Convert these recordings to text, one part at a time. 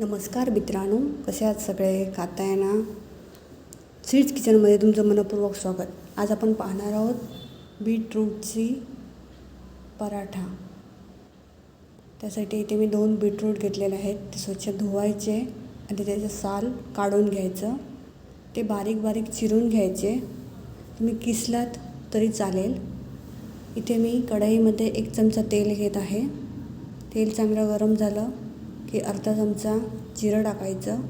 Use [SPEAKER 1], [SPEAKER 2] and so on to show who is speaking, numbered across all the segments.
[SPEAKER 1] नमस्कार मित्रांनो कसे आहात सगळे? खाताय ना? स्वीट्स किचनमध्ये तुमचं मनपूर्वक स्वागत. आज आपण पाहणार आहोत बीटरूटची पराठा. त्यासाठी इथे मी दोन बीटरूट घेतलेले आहेत. ते स्वच्छ धुवायचे आणि त्याचं साल काढून घ्यायचं. ते बारीक बारीक चिरून घ्यायचे. तुम्ही किसलात तरी चालेल. इथे मी कढईमध्ये एक चमचा तेल घेत आहे. तेल चांगलं गरम झालं. की अर्धा चमचा जिरं टाकायचं.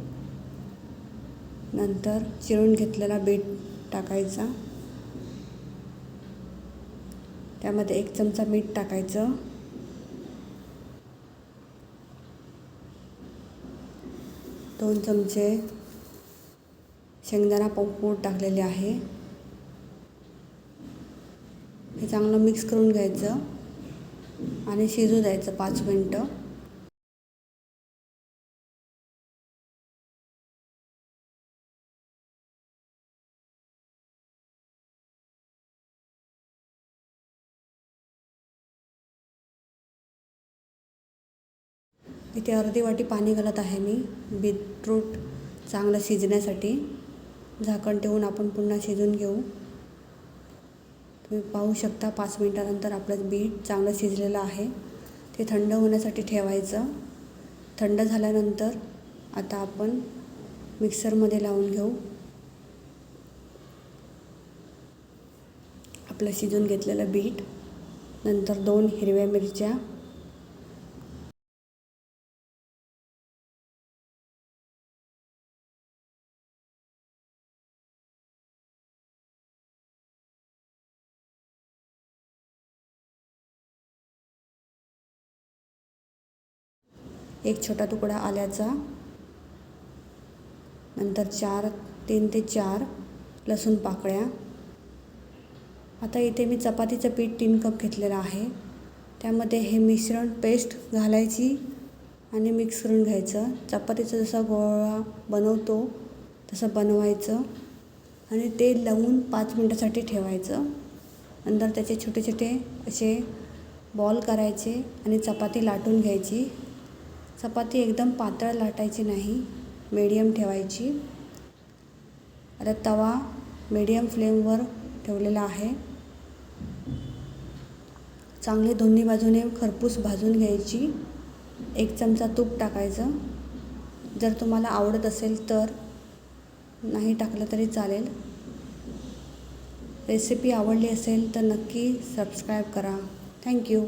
[SPEAKER 1] नंतर चिरून घेतलेला बीट टाकायचा. त्यामध्ये एक चमचा मीठ टाकायचं. दोन चमचे शेंगदाणा पूड टाकलेले आहे. हे चांगलं मिक्स करून घ्यायचं आणि शिजू द्यायचं पाच मिनटं. इथे अर्धी वाटी पाणी घालत आहे मी. बीटरूट चांगलं शिजण्यासाठी. झाकण ठेवून आपण पुन्हा शिजून घेऊ. तुम्ही पाहू शकता पाच मिनटानंतर आपलं बीट चांगलं शिजलेलं आहे. ते थंड होण्यासाठी ठेवायचं. थंड झाल्यानंतर आता आपण मिक्सरमध्ये लावून घेऊ. आपलं शिजून घेतलेलं बीट. नंतर दोन हिरव्या मिरच्या. एक छोटा तुकडा आल्याचा. नंतर चार तीन ते चार लसूण पाकळ्या. आता इथे मी चपातीचं पीठ तीन कप घेतलेलं आहे. त्यामध्ये हे मिश्रण पेस्ट घालायची आणि मिक्स करून घ्यायचं. चपातीचं जसा गोळा बनवतो तसं बनवायचं आणि ते लावून पाच मिनटासाठी ठेवायचं. नंतर त्याचे छोटे छोटे असे बॉल करायचे आणि चपाती लाटून घ्यायची. चपाती एकदम पातळ लाटायची नाही मीडियम ठेवायची. आता तवा मीडियम फ्लेमवर ठेवलेला आहे. चांगली दोन्ही बाजूने खरपूस भाजून घ्यायची. एक चमचा तूप टाकायचं. जर तुम्हाला आवडत असेल तर नाही टाकलं तरी चालेल. रेसिपी आवडली असेल तर नक्की सबस्क्राईब करा. थँक्यू